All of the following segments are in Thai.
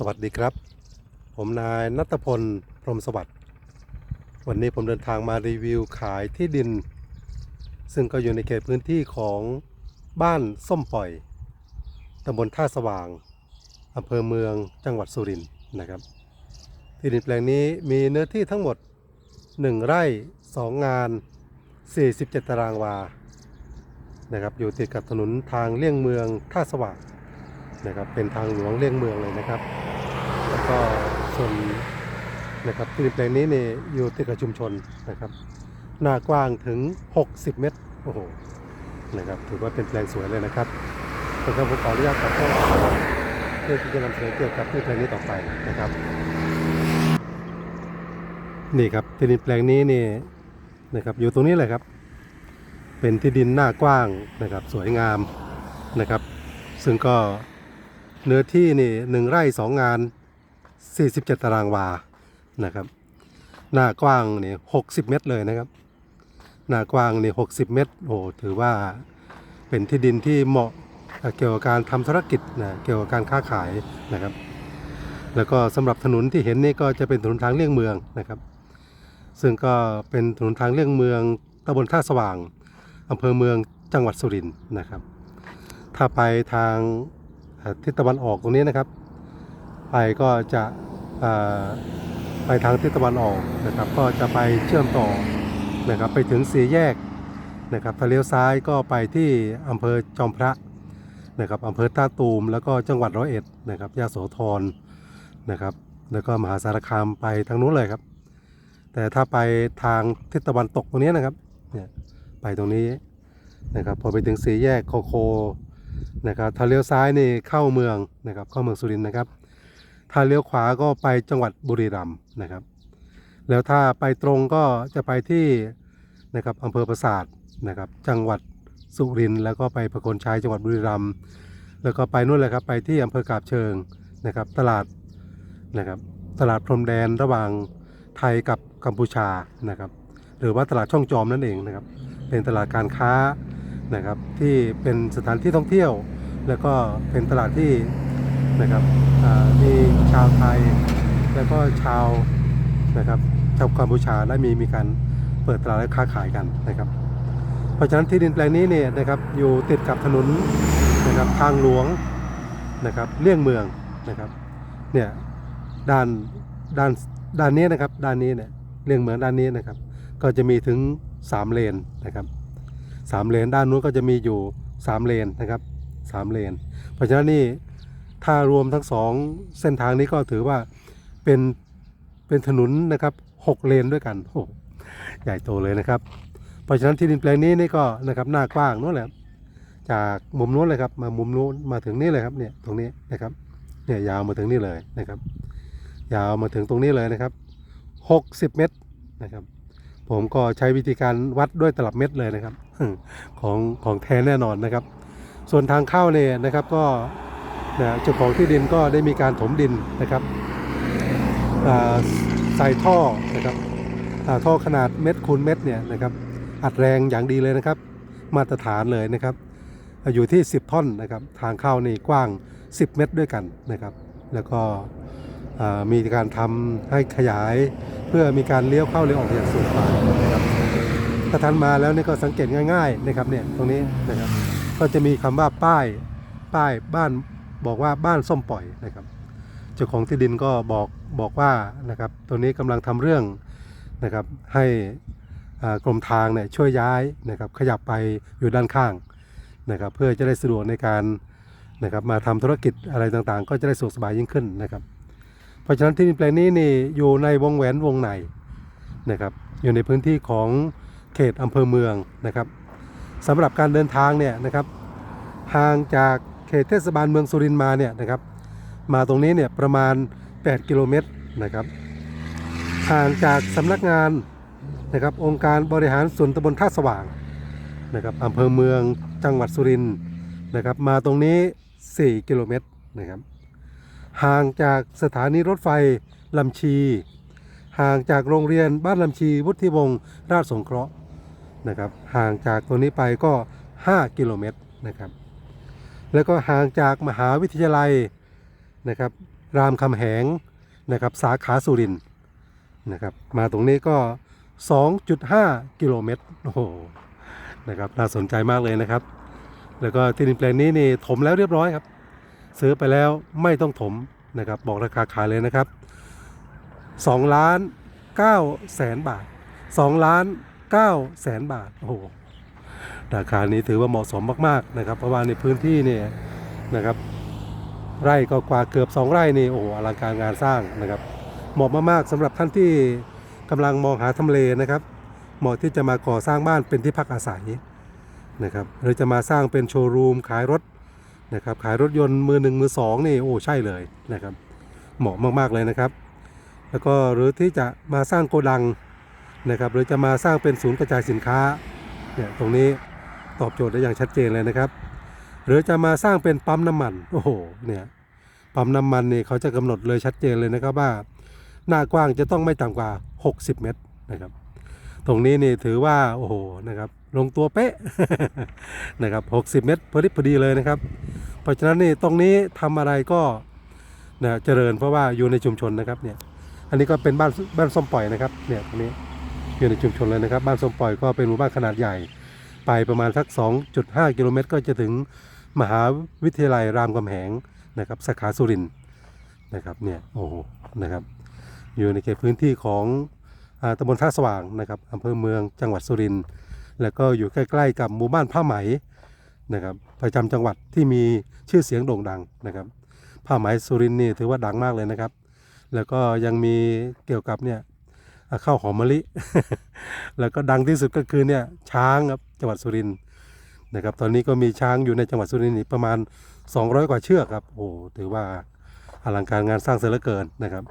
สวัสดีครับ ผมนายนัทพล พรมสวัสดิ์ วันนี้ผมเดินทางมารีวิวขายที่ดิน ซึ่งก็อยู่ในเขตพื้นที่ของบ้านส้มปล่อยตำบลท่าสว่างอำเภอเมืองจังหวัดสุรินทร์นะครับ ที่ดินแปลงนี้มีเนื้อที่ทั้งหมด 1 ไร่ 2 งาน 47 ตารางวา นะครับ อยู่ติดกับถนนทางเลี่ยงเมืองท่าสว่างนะครับเป็นทางหลวงเลี่ยงเมืองเลยนะครับ ก็ส่วนนะครับที่ดินแปลงนี้นี่อยู่ติดกับชุมชนนะครับ หน้ากว้างถึง 60 เมตรโอ้โหนะครับถือว่าเป็นแปลงสวยเลยนะครับแล้วก็ผมขออนุญาตตัดข้อเพื่อที่จะนำเสนอเกี่ยวกับที่แปลงนี้ต่อไปนะครับ นี่ครับที่ดินแปลงนี้นี่นะครับอยู่ตรงนี้เลยครับ เป็นที่ดินหน้ากว้างนะครับสวยงามนะครับ ซึ่งก็เนื้อที่นี่หนึ่งไร่สองงาน 47 ตารางวานะครับ หน้ากว้างนี่60 เมตรเลยนะครับ หน้ากว้างนี่60 เมตร โอ้ถือว่าเป็นที่ดินที่เหมาะเกี่ยวกับการทำธุรกิจนะเกี่ยวกับการค้าขายนะครับ แล้วก็สำหรับถนนที่เห็นนี่ก็จะเป็นถนนทางเลี่ยงเมืองนะครับ ซึ่งก็เป็นถนนทางเลี่ยงเมืองตำบลท่าสว่างอำเภอเมืองจังหวัดสุรินทร์นะครับ ถ้าไปทางทิศตะวันออกตรงนี้นะครับ ไปก็จะไปทางทิศตะวันออกนะครับ ก็จะไปเชื่อมต่อนะครับไปถึงสี่แยกนะครับถ้าเลี้ยวซ้ายก็ไปที่อำเภอจอมพระนะครับอำเภอท่าตูมแล้วก็จังหวัดร้อยเอ็ดนะครับยะโสธรนะครับ แล้วก็มหาสารคามไปทางนู้นเลยครับ แต่ถ้าไปทางทิศตะวันตกตรงนี้นะครับเนี่ยไปตรงนี้นะครับพอไปถึงสี่แยกโคโคนะครับถ้าเลี้ยวซ้ายนี่เข้าเมืองนะครับเข้าเมืองสุรินทร์นะครับ ถ้าเลี้ยวขวาก็ไปจังหวัดบุรีรัมย์นะครับ แล้วถ้าไปตรงก็จะไปที่นะครับอำเภอปราสาทนะครับ จังหวัดสุรินทร์แล้วก็ไปประโคนชัยจังหวัดบุรีรัมย์แล้วก็ไปนู่นเลยครับไปที่อำเภอกาบเชิงนะครับ ตลาดนะครับตลาดพรมแดนระหว่างไทยกับกัมพูชานะครับ หรือว่าตลาดช่องจอมนั่นเองนะครับ เป็นตลาดการค้านะครับที่เป็นสถานที่ท่องเที่ยว แล้วก็เป็นตลาดที่ นะครับมีชาวไทย แล้วก็ชาวนะครับชาวกัมพูชาและมีมีการเปิดตลาดและค้าขายกันนะครับ เพราะฉะนั้นที่ดินแปลงนี้เนี่ยนะครับอยู่ติดกับถนนนะครับทางหลวงนะครับเลี่ยงเมืองนะครับเนี่ยด้านด้านด้านนี้นะครับด้านนี้เนี่ยเลี่ยงเมืองด้านนี้นะครับ ก็จะมีถึง 3 เลนนะครับสามเลนด้านนู้นก็จะมีอยู่สามเลนนะครับสามเลน เพราะฉะนั้นนี่ ถ้ารวมทั้งสองเส้นทางนี้ก็ถือว่าเป็นเป็นถนนนะครับหกเลนด้วยกันโอ้ใหญ่โตเลยนะครับ เพราะฉะนั้นที่ดินแปลงนี้นี่ก็นะครับหน้ากว้างนู้นแหละจากมุมนู้นเลยครับมามุมนู้นมาถึงนี่เลยครับเนี่ยตรงนี้นะครับเนี่ยยาวมาถึงนี่เลยนะครับ ยาวมาถึงตรงนี้เลยนะครับ 60 เมตรนะครับ ผมก็ใช้วิธีการวัดด้วยตลับเม็ดเลยนะครับ ของของแท้แน่นอนนะครับ ส่วนทางเข้าเนี่ยนะครับก็ นะเจ้าของที่ดินก็ได้มีการถมดินนะครับใส่ท่อนะครับท่อขนาดเม็ดคูณเม็ดเนี่ยนะครับอัดแรงอย่างดีเลยนะครับ มาตรฐานเลยนะครับ อยู่ที่ 10 ท่อนนะครับ ทางเข้านี่กว้าง 10 เมตรด้วยกันนะครับ แล้วก็มีการทำให้ขยายเพื่อมีการเลี้ยวเข้าเลี้ยวออกอย่างสะดวกสบายนะครับถ้าท่านมาแล้วนี่ก็สังเกตง่าย ๆ นะครับเนี่ยตรงนี้นะครับก็จะมีคำว่าป้ายป้ายบ้าน บอกว่าบ้านส้มปล่อยนะครับ เจ้าของที่ดินก็บอกบอกว่านะครับตัวนี้กำลังทำเรื่องนะครับให้กรมทางเนี่ยช่วยย้ายนะครับขยับไปอยู่ด้านข้างนะครับเพื่อจะได้สะดวกในการนะครับมาทำธุรกิจอะไรต่างๆ ก็จะได้สะดวกสบายยิ่งขึ้นนะครับ เพราะฉะนั้นที่ดินแปลงนี้นี่อยู่ในวงแหวนวงในนะครับอยู่ในพื้นที่ของเขตอำเภอเมืองนะครับสำหรับการเดินทางเนี่ยนะครับห่างจาก เขตเทศบาลเมืองสุรินทร์มาเนี่ยนะครับ มาตรงนี้เนี่ยประมาณ 8 กิโลเมตรนะครับห่างจากสำนักงานนะครับองค์การบริหารส่วนตำบลท่าสว่างนะครับอำเภอเมืองจังหวัดสุรินทร์นะครับ มาตรงนี้ 4 กิโลเมตรนะครับห่างจากสถานีรถไฟลำชี ห่างจากโรงเรียนบ้านลำชีวุฒิวงศ์ราชสงเคราะห์นะครับห่างจากตรงนี้ไปก็ 5 กิโลเมตรนะครับ แล้วก็ห่างจากมหาวิทยาลัยนะครับ รามคำแหงนะครับ สาขาสุรินทร์นะครับ มาตรงนี้ก็ 2.5 กิโลเมตรโอ้โหนะครับน่าสนใจมากเลยนะครับ แล้วก็ที่ดินแปลงนี้นี่ถมแล้วเรียบร้อยครับ ซื้อไปแล้วไม่ต้องถมนะครับ บอกราคาขายเลยนะครับ2ล้าน9แสนบาท2ล้าน9แสนบาทโอ้โห ราคานี้ถือว่าเหมาะสมมากๆนะครับ เพราะว่าในพื้นที่เนี่ยนะครับ ไร่ก็กว่าเกือบ 2 ไร่นี่โอ้อลังการงานสร้างนะครับ เหมาะมากๆสำหรับท่านที่กำลังมองหาทำเลนะครับ เหมาะที่จะมาก่อสร้างบ้านเป็นที่พักอาศัยนะครับหรือจะมาสร้างเป็นโชว์รูมขายรถนะครับ ขายรถยนต์มือหนึ่งมือสองนี่โอ้ใช่เลยนะครับ เหมาะมากๆเลยนะครับ แล้วก็หรือที่จะมาสร้างโกดังนะครับหรือจะมาสร้างเป็นศูนย์กระจายสินค้าเนี่ยตรงนี้ ตอบโจทย์ได้อย่างชัดเจนเลยนะครับ หรือจะมาสร้างเป็นปั๊มน้ำมันโอ้โหเนี่ยปั๊มน้ำมันเนี่ยเขาจะกำหนดเลยชัดเจนเลยนะครับว่า หน้ากว้างจะต้องไม่ต่ำกว่า 60 เมตรนะครับ ตรงนี้นี่ถือว่าโอ้โหนะครับลงตัวเป๊ะนะครับ 60 เมตรพอดีพอดีเลยนะครับ เพราะฉะนั้นนี่ตรงนี้ทำอะไรก็นะเจริญเพราะว่าอยู่ในชุมชนนะครับเนี่ยอันนี้ก็เป็นบ้านบ้านส้มปล่อยนะครับเนี่ยตรงนี้อยู่ในชุมชนเลยนะครับ บ้านส้มปล่อยก็เป็นหมู่บ้านขนาดใหญ่ ไปประมาณสัก 2.5 กิโลเมตร ก็จะถึงมหาวิทยาลัยรามคำแหงนะครับสาขาสุรินทร์นะครับเนี่ยโอ้โหนะครับอยู่ในเขตพื้นที่ของอตำบลท่าสว่างนะครับอำเภอเมืองจังหวัดสุรินทร์แล้วก็อยู่ใกล้ ๆ กับหมู่บ้านผ้าไหมนะครับประจำจังหวัดที่มีชื่อเสียงโด่งดังนะครับ ผ้าไหมสุรินทร์นี่ถือว่าดังมากเลยนะครับ แล้วก็ยังมีเกี่ยวกับเนี่ยข้าวหอมมะลิ แล้วก็ดังที่สุดก็คือเนี่ยช้างครับจังหวัดสุรินทร์นะครับ ตอนนี้ก็มีช้างอยู่ในจังหวัดสุรินทร์ประมาณ 200 กว่าเชือกครับโอ้โหถือว่าอลังการงานสร้างเสร็จเหลือเกินนะครับ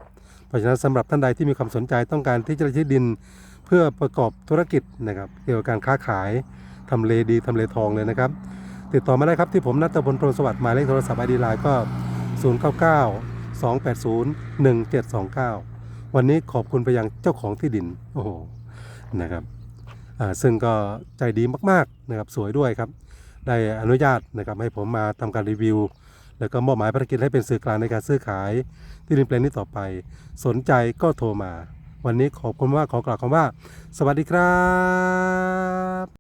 เพราะฉะนั้นสำหรับท่านใดที่มีความสนใจต้องการที่จะได้ที่ดินเพื่อประกอบธุรกิจนะครับ เกี่ยวกับการค้าขายทำเลดีทำเลทองเลยนะครับ ติดต่อมาได้ครับที่ผมนัทพลพรสวัสดิ์หมายเลขโทรศัพท์ไอดีไลน์ก็ 099 280 1729 วันนี้ขอบคุณไปยังเจ้าของที่ดิน โอ้โห นะครับอ่าซึ่งก็ใจดีมากๆนะครับสวยด้วยครับ ได้อนุญาตนะครับให้ผมมาทำการรีวิว แล้วก็มอบหมายภารกิจให้เป็นสื่อกลางในการซื้อขายที่ดินแปลงนี้ต่อไป สนใจก็โทรมา วันนี้ขอบคุณมากขอกล่าวคำว่า สวัสดีครับ